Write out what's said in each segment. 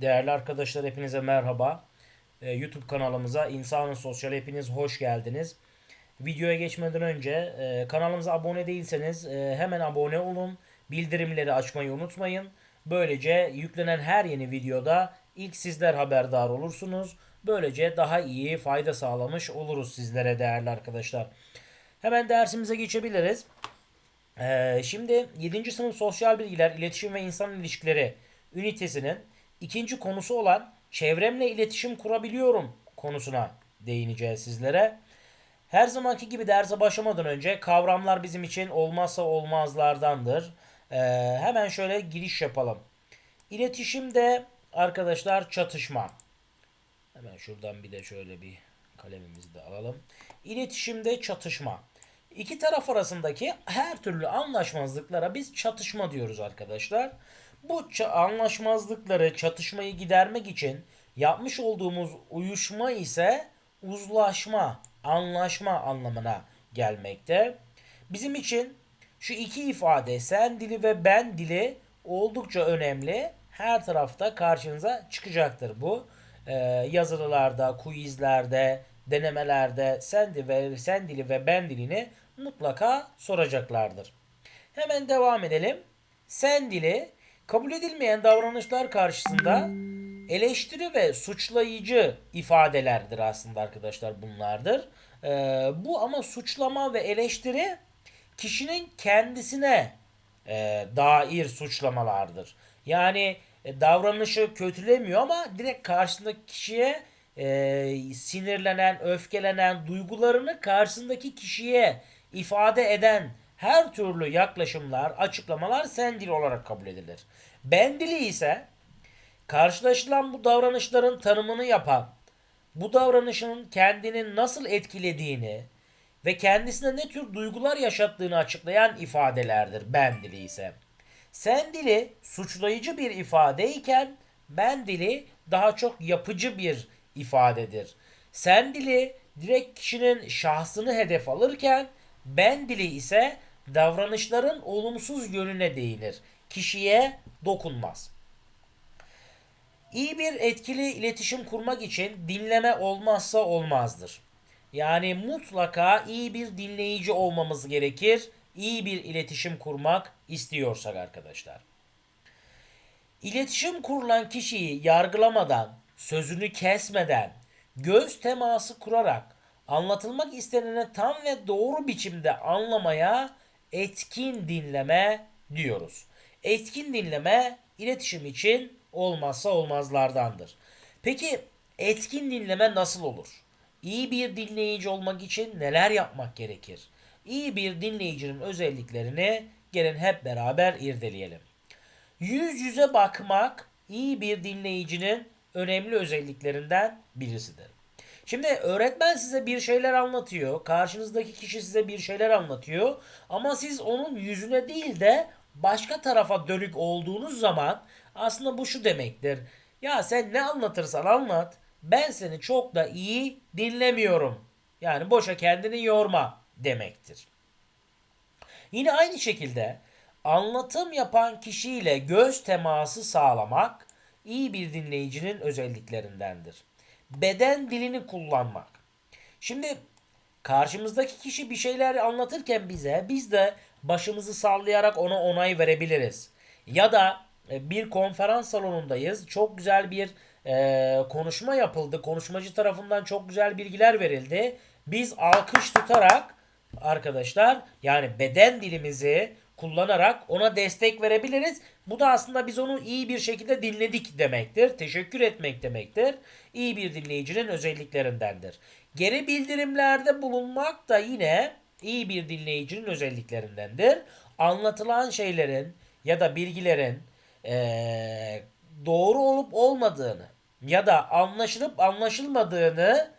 Değerli arkadaşlar hepinize merhaba. Ee, YouTube kanalımıza İnsanın Sosyal hepiniz hoş geldiniz. Videoya geçmeden önce e, kanalımıza abone değilseniz e, hemen abone olun. Bildirimleri açmayı unutmayın. Böylece yüklenen her yeni videoda ilk sizler haberdar olursunuz. Böylece daha iyi fayda sağlamış oluruz sizlere değerli arkadaşlar. Hemen dersimize geçebiliriz. Ee, şimdi 7. sınıf sosyal bilgiler, iletişim ve insan ilişkileri ünitesinin ikinci konusu olan çevremle iletişim kurabiliyorum konusuna değineceğiz sizlere. Her zamanki gibi derse başlamadan önce kavramlar bizim için olmazsa olmazlardandır. Ee, hemen şöyle giriş yapalım. İletişimde arkadaşlar çatışma. Hemen şuradan bir de şöyle bir kalemimizi de alalım. İletişimde çatışma. İki taraf arasındaki her türlü anlaşmazlıklara biz çatışma diyoruz arkadaşlar. Bu anlaşmazlıkları, çatışmayı gidermek için yapmış olduğumuz uyuşma ise uzlaşma, anlaşma anlamına gelmekte. Bizim için şu iki ifade sen dili ve ben dili oldukça önemli. Her tarafta karşınıza çıkacaktır bu. Ee, yazılılarda, quizlerde, denemelerde sen dili ve sen dili ve ben dilini mutlaka soracaklardır. Hemen devam edelim. Sen dili kabul edilmeyen davranışlar karşısında eleştiri ve suçlayıcı ifadelerdir aslında arkadaşlar bunlardır. Ee, bu ama suçlama ve eleştiri kişinin kendisine e, dair suçlamalardır. Yani e, davranışı kötülemiyor ama direkt karşısındaki kişiye e, sinirlenen, öfkelenen duygularını karşısındaki kişiye ifade eden her türlü yaklaşımlar, açıklamalar sen dil olarak kabul edilir. Ben dili ise karşılaşılan bu davranışların tanımını yapan, bu davranışın kendini nasıl etkilediğini ve kendisine ne tür duygular yaşattığını açıklayan ifadelerdir ben dili ise. Sen dili suçlayıcı bir ifadeyken ben dili daha çok yapıcı bir ifadedir. Sen dili direkt kişinin şahsını hedef alırken ben dili ise davranışların olumsuz yönüne değinir. Kişiye dokunmaz. İyi bir etkili iletişim kurmak için dinleme olmazsa olmazdır. Yani mutlaka iyi bir dinleyici olmamız gerekir. İyi bir iletişim kurmak istiyorsak arkadaşlar. İletişim kurulan kişiyi yargılamadan, sözünü kesmeden, göz teması kurarak anlatılmak isteneni tam ve doğru biçimde anlamaya etkin dinleme diyoruz. Etkin dinleme iletişim için olmazsa olmazlardandır. Peki etkin dinleme nasıl olur? İyi bir dinleyici olmak için neler yapmak gerekir? İyi bir dinleyicinin özelliklerini gelin hep beraber irdeleyelim. Yüz yüze bakmak iyi bir dinleyicinin önemli özelliklerinden birisidir. Şimdi öğretmen size bir şeyler anlatıyor. Karşınızdaki kişi size bir şeyler anlatıyor. Ama siz onun yüzüne değil de başka tarafa dönük olduğunuz zaman aslında bu şu demektir. Ya sen ne anlatırsan anlat. Ben seni çok da iyi dinlemiyorum. Yani boşa kendini yorma demektir. Yine aynı şekilde anlatım yapan kişiyle göz teması sağlamak iyi bir dinleyicinin özelliklerindendir. Beden dilini kullanmak. Şimdi karşımızdaki kişi bir şeyler anlatırken bize biz de başımızı sallayarak ona onay verebiliriz. Ya da e, bir konferans salonundayız. Çok güzel bir e, konuşma yapıldı. Konuşmacı tarafından çok güzel bilgiler verildi. Biz alkış tutarak arkadaşlar yani beden dilimizi kullanarak ona destek verebiliriz. Bu da aslında biz onu iyi bir şekilde dinledik demektir. Teşekkür etmek demektir. İyi bir dinleyicinin özelliklerindendir. Geri bildirimlerde bulunmak da yine iyi bir dinleyicinin özelliklerindendir. Anlatılan şeylerin ya da bilgilerin ee, doğru olup olmadığını ya da anlaşılıp anlaşılmadığını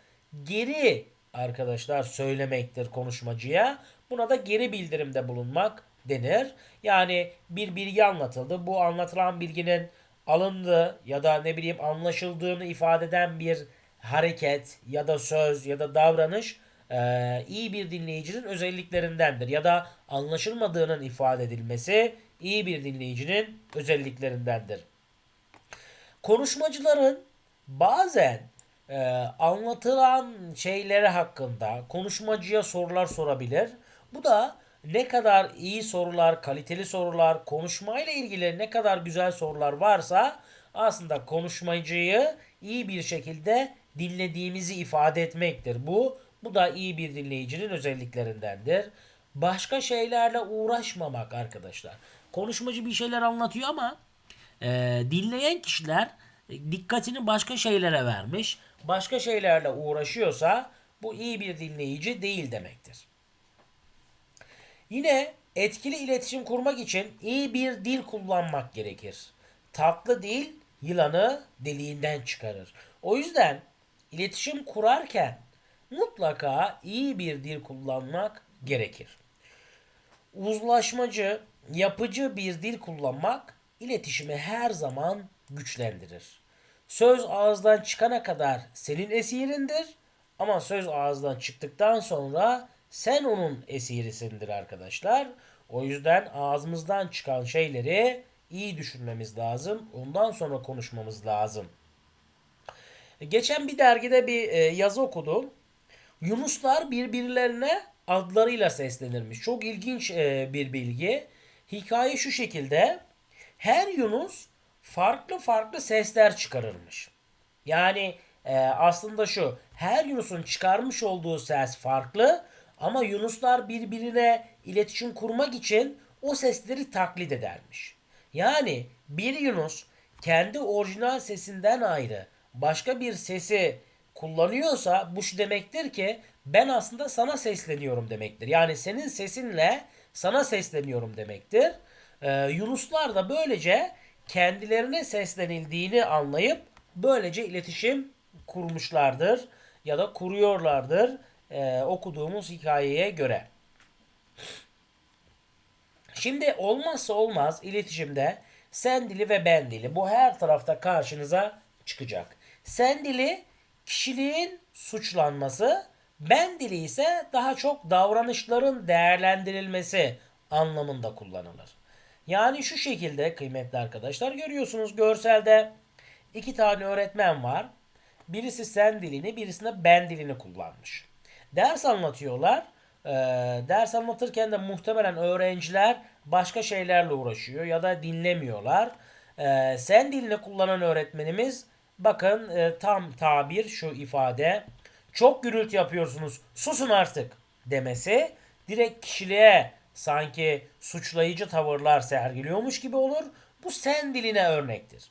geri arkadaşlar söylemektir konuşmacıya. Buna da geri bildirimde bulunmak denir. Yani bir bilgi anlatıldı. Bu anlatılan bilginin alındığı ya da ne bileyim anlaşıldığını ifade eden bir hareket ya da söz ya da davranış e, iyi bir dinleyicinin özelliklerindendir. Ya da anlaşılmadığının ifade edilmesi iyi bir dinleyicinin özelliklerindendir. konuşmacıların bazen e, anlatılan şeyleri hakkında konuşmacıya sorular sorabilir. Bu da ne kadar iyi sorular, kaliteli sorular, konuşmayla ilgili ne kadar güzel sorular varsa aslında konuşmacıyı iyi bir şekilde dinlediğimizi ifade etmektir. Bu bu da iyi bir dinleyicinin özelliklerindendir. Başka şeylerle uğraşmamak arkadaşlar. Konuşmacı bir şeyler anlatıyor ama e, dinleyen kişiler dikkatini başka şeylere vermiş. Başka şeylerle uğraşıyorsa bu iyi bir dinleyici değil demektir. Yine etkili iletişim kurmak için iyi bir dil kullanmak gerekir. Tatlı dil yılanı deliğinden çıkarır. O yüzden iletişim kurarken mutlaka iyi bir dil kullanmak gerekir. Uzlaşmacı, yapıcı bir dil kullanmak iletişimi her zaman güçlendirir. Söz ağızdan çıkana kadar senin esirindir ama söz ağızdan çıktıktan sonra sen onun esirisindir arkadaşlar. O yüzden ağzımızdan çıkan şeyleri iyi düşünmemiz lazım. Ondan sonra konuşmamız lazım. Geçen bir dergide bir e, yazı okudum. Yunuslar birbirlerine adlarıyla seslenirmiş. Çok ilginç e, bir bilgi. Hikaye şu şekilde. Her Yunus farklı farklı sesler çıkarırmış. Yani e, aslında şu her Yunus'un çıkarmış olduğu ses farklı ama Yunuslar birbirine iletişim kurmak için o sesleri taklit edermiş. Yani bir Yunus kendi orijinal sesinden ayrı başka bir sesi kullanıyorsa bu şu demektir ki ben aslında sana sesleniyorum demektir. Yani senin sesinle sana sesleniyorum demektir. Ee, Yunuslar da böylece kendilerine seslenildiğini anlayıp böylece iletişim kurmuşlardır ya da kuruyorlardır e, okuduğumuz hikayeye göre. Şimdi olmazsa olmaz iletişimde sen dili ve ben dili. Bu her tarafta karşınıza çıkacak. Sen dili kişiliğin suçlanması, ben dili ise daha çok davranışların değerlendirilmesi anlamında kullanılır. Yani şu şekilde kıymetli arkadaşlar görüyorsunuz görselde iki tane öğretmen var. Birisi sen dilini, birisinde ben dilini kullanmış. Ders anlatıyorlar. Ee, ders anlatırken de muhtemelen öğrenciler başka şeylerle uğraşıyor ya da dinlemiyorlar. Ee, sen dilini kullanan öğretmenimiz bakın e, tam tabir şu ifade. Çok gürültü yapıyorsunuz susun artık demesi direkt kişiliğe sanki suçlayıcı tavırlar sergiliyormuş gibi olur. Bu sen diline örnektir.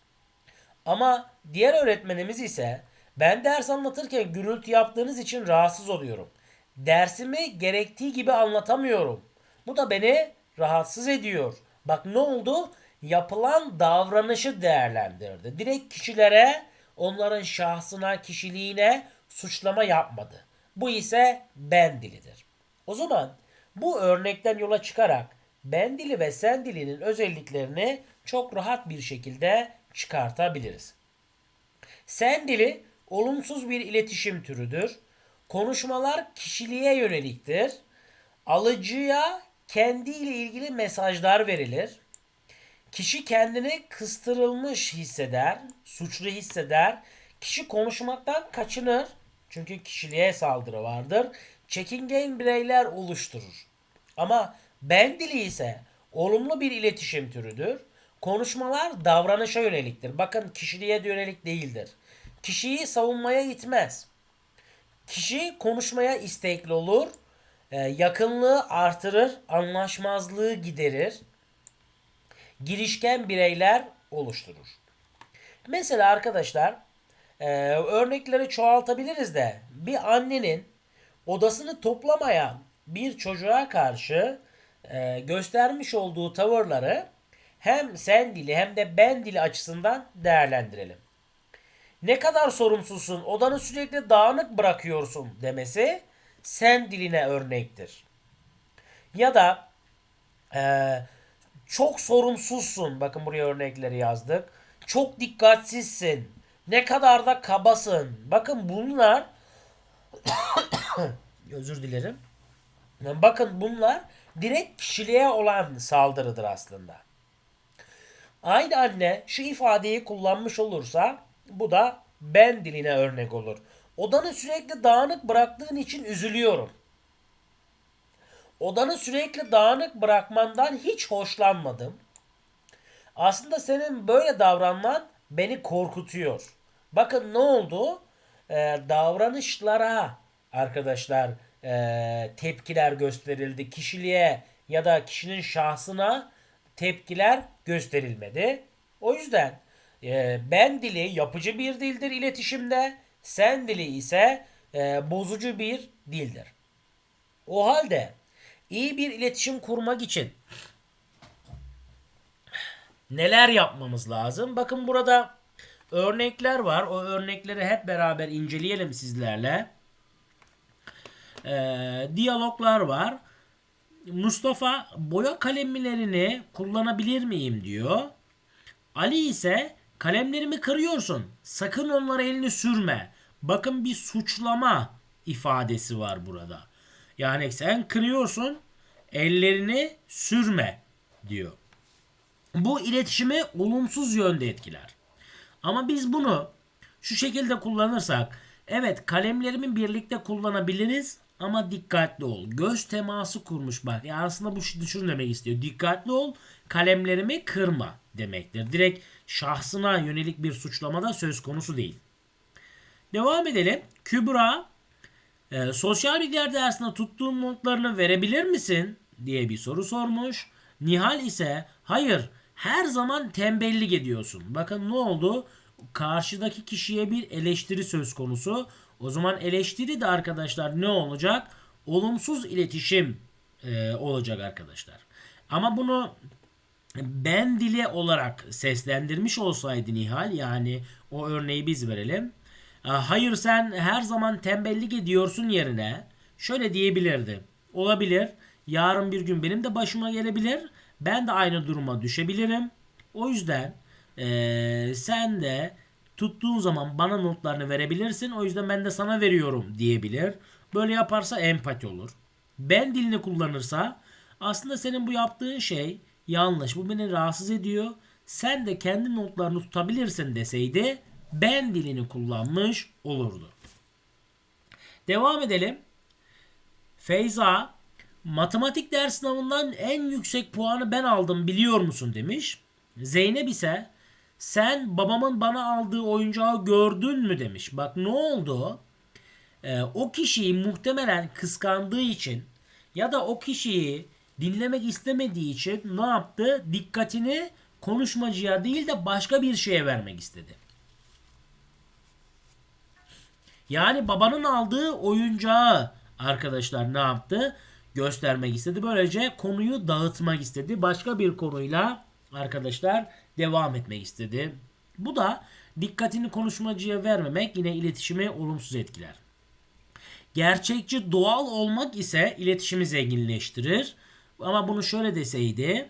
Ama diğer öğretmenimiz ise ben ders anlatırken gürültü yaptığınız için rahatsız oluyorum. Dersimi gerektiği gibi anlatamıyorum. Bu da beni rahatsız ediyor. Bak ne oldu? Yapılan davranışı değerlendirdi. Direkt kişilere, onların şahsına, kişiliğine suçlama yapmadı. Bu ise ben dilidir. O zaman bu örnekten yola çıkarak ben dili ve sen dilinin özelliklerini çok rahat bir şekilde çıkartabiliriz. Sen dili olumsuz bir iletişim türüdür. Konuşmalar kişiliğe yöneliktir. Alıcıya kendiyle ilgili mesajlar verilir. Kişi kendini kıstırılmış hisseder, suçlu hisseder. Kişi konuşmaktan kaçınır. Çünkü kişiliğe saldırı vardır. Çekingen bireyler oluşturur. Ama ben dili ise olumlu bir iletişim türüdür. Konuşmalar davranışa yöneliktir. Bakın kişiliğe yönelik değildir. Kişiyi savunmaya itmez. Kişi konuşmaya istekli olur. E, yakınlığı artırır. Anlaşmazlığı giderir. Girişken bireyler oluşturur. Mesela arkadaşlar e, örnekleri çoğaltabiliriz de bir annenin odasını toplamayan bir çocuğa karşı e, göstermiş olduğu tavırları hem sen dili hem de ben dili açısından değerlendirelim. Ne kadar sorumsuzsun, odanı sürekli dağınık bırakıyorsun demesi sen diline örnektir. Ya da e, çok sorumsuzsun. Bakın buraya örnekleri yazdık. Çok dikkatsizsin. Ne kadar da kabasın. Bakın bunlar özür dilerim. Bakın bunlar direkt kişiliğe olan saldırıdır aslında. Aynı anne şu ifadeyi kullanmış olursa bu da ben diline örnek olur. Odanı sürekli dağınık bıraktığın için üzülüyorum. Odanı sürekli dağınık bırakmandan hiç hoşlanmadım. Aslında senin böyle davranman beni korkutuyor. Bakın ne oldu? Ee, davranışlara arkadaşlar e, tepkiler gösterildi. Kişiliğe ya da kişinin şahsına tepkiler gösterilmedi. O yüzden e, ben dili yapıcı bir dildir iletişimde. Sen dili ise e, bozucu bir dildir. O halde iyi bir iletişim kurmak için neler yapmamız lazım? Bakın burada örnekler var. O örnekleri hep beraber inceleyelim sizlerle. Ee, diyaloglar var. Mustafa boya kalemlerini kullanabilir miyim diyor. Ali ise kalemlerimi kırıyorsun. Sakın onlara elini sürme. Bakın bir suçlama ifadesi var burada. Yani sen kırıyorsun ellerini sürme diyor. Bu iletişimi olumsuz yönde etkiler. Ama biz bunu şu şekilde kullanırsak evet kalemlerimi birlikte kullanabiliriz ama dikkatli ol. Göz teması kurmuş bak. Ya aslında bu şunu demek istiyor. Dikkatli ol kalemlerimi kırma demektir. Direkt şahsına yönelik bir suçlamada söz konusu değil. Devam edelim. Kübra e, sosyal bilgiler dersinde tuttuğun notlarını verebilir misin diye bir soru sormuş. Nihal ise hayır her zaman tembellik ediyorsun. Bakın ne oldu? Karşıdaki kişiye bir eleştiri söz konusu. O zaman eleştiri de arkadaşlar ne olacak? Olumsuz iletişim e, olacak arkadaşlar. Ama bunu ben dili olarak seslendirmiş olsaydı Nihal yani o örneği biz verelim. Hayır sen her zaman tembellik ediyorsun yerine şöyle diyebilirdi. Olabilir. Yarın bir gün benim de başıma gelebilir. Ben de aynı duruma düşebilirim. O yüzden ee, sen de tuttuğun zaman bana notlarını verebilirsin. O yüzden ben de sana veriyorum diyebilir. Böyle yaparsa empati olur. Ben dilini kullanırsa aslında senin bu yaptığın şey yanlış. Bu beni rahatsız ediyor. Sen de kendi notlarını tutabilirsin deseydi ben dilini kullanmış olurdu. Devam edelim. Feyza matematik ders sınavından en yüksek puanı ben aldım biliyor musun demiş. Zeynep ise sen babamın bana aldığı oyuncağı gördün mü demiş. Bak ne oldu? Ee, o kişiyi muhtemelen kıskandığı için ya da o kişiyi dinlemek istemediği için ne yaptı? Dikkatini konuşmacıya değil de başka bir şeye vermek istedi. Yani babanın aldığı oyuncağı arkadaşlar ne yaptı? Göstermek istedi. Böylece konuyu dağıtmak istedi. Başka bir konuyla arkadaşlar devam etmek istedi. Bu da dikkatini konuşmacıya vermemek yine iletişimi olumsuz etkiler. Gerçekçi doğal olmak ise iletişimi zenginleştirir. Ama bunu şöyle deseydi.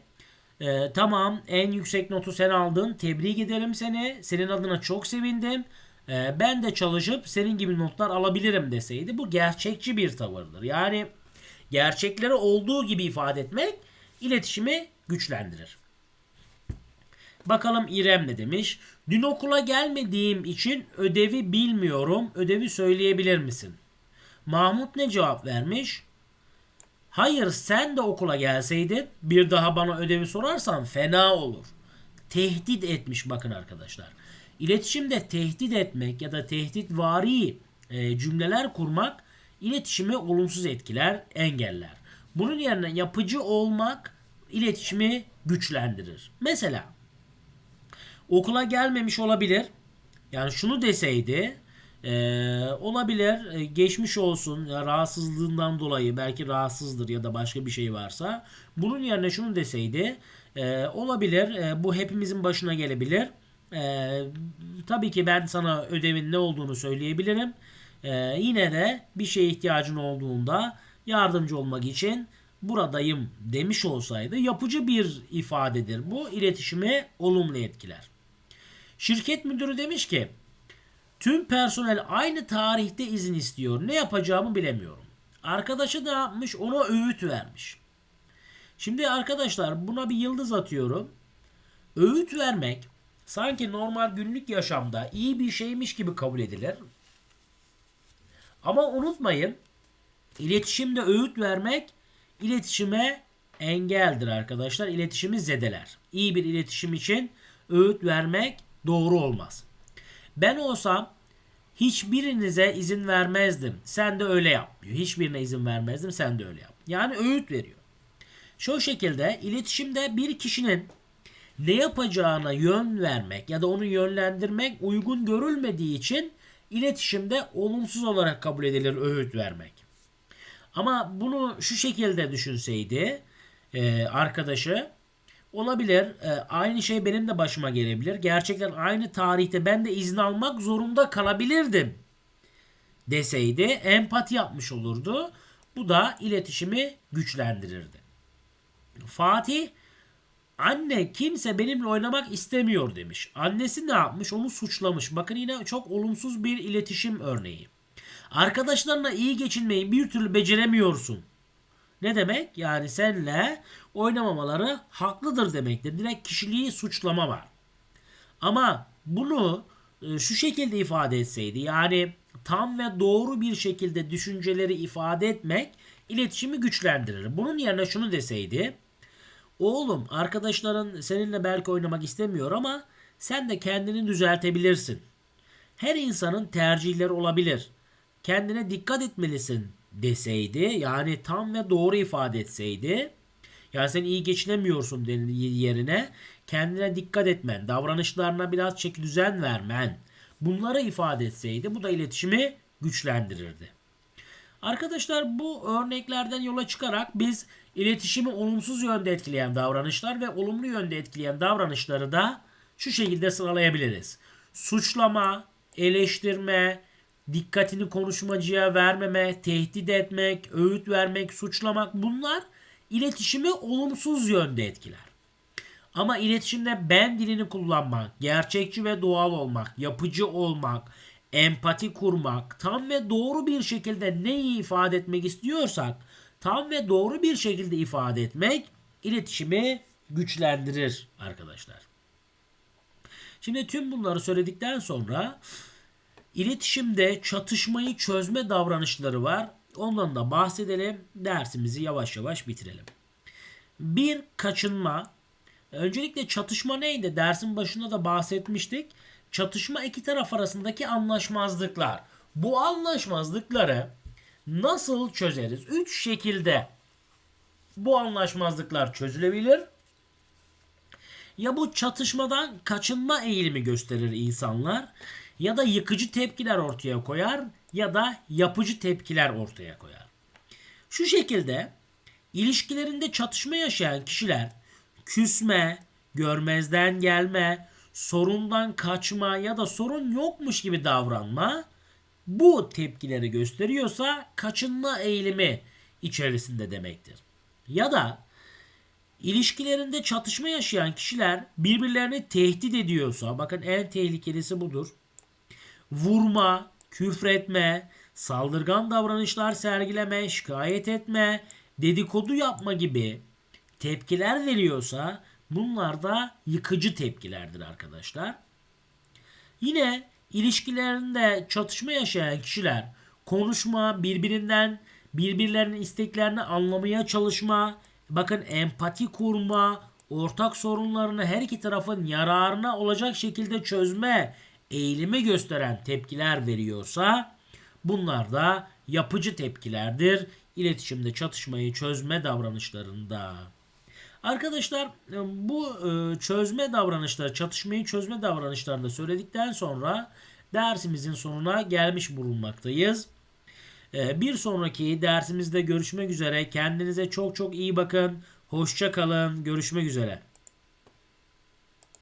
E, tamam en yüksek notu sen aldın. Tebrik ederim seni. Senin adına çok sevindim. E, ben de çalışıp senin gibi notlar alabilirim deseydi. Bu gerçekçi bir tavırdır. Yani gerçekleri olduğu gibi ifade etmek iletişimi güçlendirir. Bakalım İrem ne demiş? Dün okula gelmediğim için ödevi bilmiyorum. Ödevi söyleyebilir misin? Mahmut ne cevap vermiş? Hayır sen de okula gelseydin bir daha bana ödevi sorarsan fena olur. Tehdit etmiş bakın arkadaşlar. İletişimde tehdit etmek ya da tehdit vari e, cümleler kurmak iletişimi olumsuz etkiler, engeller. Bunun yerine yapıcı olmak iletişimi güçlendirir. Mesela okula gelmemiş olabilir. Yani şunu deseydi e, olabilir e, geçmiş olsun ya rahatsızlığından dolayı belki rahatsızdır ya da başka bir şey varsa bunun yerine şunu deseydi e, olabilir e, bu hepimizin başına gelebilir. E, tabii ki ben sana ödevin ne olduğunu söyleyebilirim. E, yine de bir şeye ihtiyacın olduğunda yardımcı olmak için buradayım demiş olsaydı yapıcı bir ifadedir. Bu iletişimi olumlu etkiler. Şirket müdürü demiş ki tüm personel aynı tarihte izin istiyor. Ne yapacağımı bilemiyorum. Arkadaşı da yapmış ona öğüt vermiş. Şimdi arkadaşlar buna bir yıldız atıyorum. öğüt vermek sanki normal günlük yaşamda iyi bir şeymiş gibi kabul edilir. Ama unutmayın iletişimde öğüt vermek iletişime engeldir arkadaşlar. İletişimi zedeler. İyi bir iletişim için öğüt vermek doğru olmaz. Ben olsam hiçbirinize izin vermezdim. Sen de öyle yap diyor. Hiçbirine izin vermezdim. Sen de öyle yap. Yani öğüt veriyor. Şu şekilde iletişimde bir kişinin ne yapacağına yön vermek ya da onu yönlendirmek uygun görülmediği için iletişimde olumsuz olarak kabul edilir öğüt vermek. Ama bunu şu şekilde düşünseydi e, arkadaşı olabilir. E, aynı şey benim de başıma gelebilir. Gerçekten aynı tarihte ben de izin almak zorunda kalabilirdim deseydi empati yapmış olurdu. Bu da iletişimi güçlendirirdi. Fatih anne kimse benimle oynamak istemiyor demiş. Annesi ne yapmış? Onu suçlamış. Bakın yine çok olumsuz bir iletişim örneği. Arkadaşlarına iyi geçinmeyi bir türlü beceremiyorsun. Ne demek? Yani senle oynamamaları haklıdır demektir. Direkt kişiliği suçlama var. Ama bunu e, şu şekilde ifade etseydi yani tam ve doğru bir şekilde düşünceleri ifade etmek iletişimi güçlendirir. Bunun yerine şunu deseydi. Oğlum arkadaşların seninle belki oynamak istemiyor ama sen de kendini düzeltebilirsin. Her insanın tercihleri olabilir. Kendine dikkat etmelisin deseydi yani tam ve doğru ifade etseydi yani sen iyi geçinemiyorsun yerine kendine dikkat etmen, davranışlarına biraz çeki düzen vermen bunları ifade etseydi bu da iletişimi güçlendirirdi. Arkadaşlar bu örneklerden yola çıkarak biz iletişimi olumsuz yönde etkileyen davranışlar ve olumlu yönde etkileyen davranışları da şu şekilde sıralayabiliriz. Suçlama, eleştirme, dikkatini konuşmacıya vermeme, tehdit etmek, öğüt vermek, suçlamak bunlar iletişimi olumsuz yönde etkiler. Ama iletişimde ben dilini kullanmak, gerçekçi ve doğal olmak, yapıcı olmak, empati kurmak, tam ve doğru bir şekilde neyi ifade etmek istiyorsak, tam ve doğru bir şekilde ifade etmek iletişimi güçlendirir arkadaşlar. Şimdi tüm bunları söyledikten sonra iletişimde çatışmayı çözme davranışları var. Ondan da bahsedelim. Dersimizi yavaş yavaş bitirelim. Bir kaçınma. Öncelikle çatışma neydi? Dersin başında da bahsetmiştik. Çatışma iki taraf arasındaki anlaşmazlıklar. Bu anlaşmazlıkları nasıl çözeriz? Üç şekilde bu anlaşmazlıklar çözülebilir. Ya bu çatışmadan kaçınma eğilimi gösterir insanlar ya da yıkıcı tepkiler ortaya koyar ya da yapıcı tepkiler ortaya koyar. Şu şekilde ilişkilerinde çatışma yaşayan kişiler küsme, görmezden gelme, sorundan kaçma ya da sorun yokmuş gibi davranma bu tepkileri gösteriyorsa kaçınma eğilimi içerisinde demektir. Ya da ilişkilerinde çatışma yaşayan kişiler birbirlerini tehdit ediyorsa bakın en tehlikelisi budur. Vurma, küfretme, saldırgan davranışlar sergileme, şikayet etme, dedikodu yapma gibi tepkiler veriyorsa bunlar da yıkıcı tepkilerdir arkadaşlar. Yine ilişkilerinde çatışma yaşayan kişiler konuşma, birbirinden birbirlerinin isteklerini anlamaya çalışma, bakın empati kurma, ortak sorunlarını her iki tarafın yararına olacak şekilde çözme eğilimi gösteren tepkiler veriyorsa bunlar da yapıcı tepkilerdir. İletişimde çatışmayı çözme davranışlarında. Arkadaşlar bu e, çözme davranışları, çatışmayı çözme davranışlarında söyledikten sonra dersimizin sonuna gelmiş bulunmaktayız. E, bir sonraki dersimizde görüşmek üzere. Kendinize çok çok iyi bakın. Hoşça kalın. Görüşmek üzere.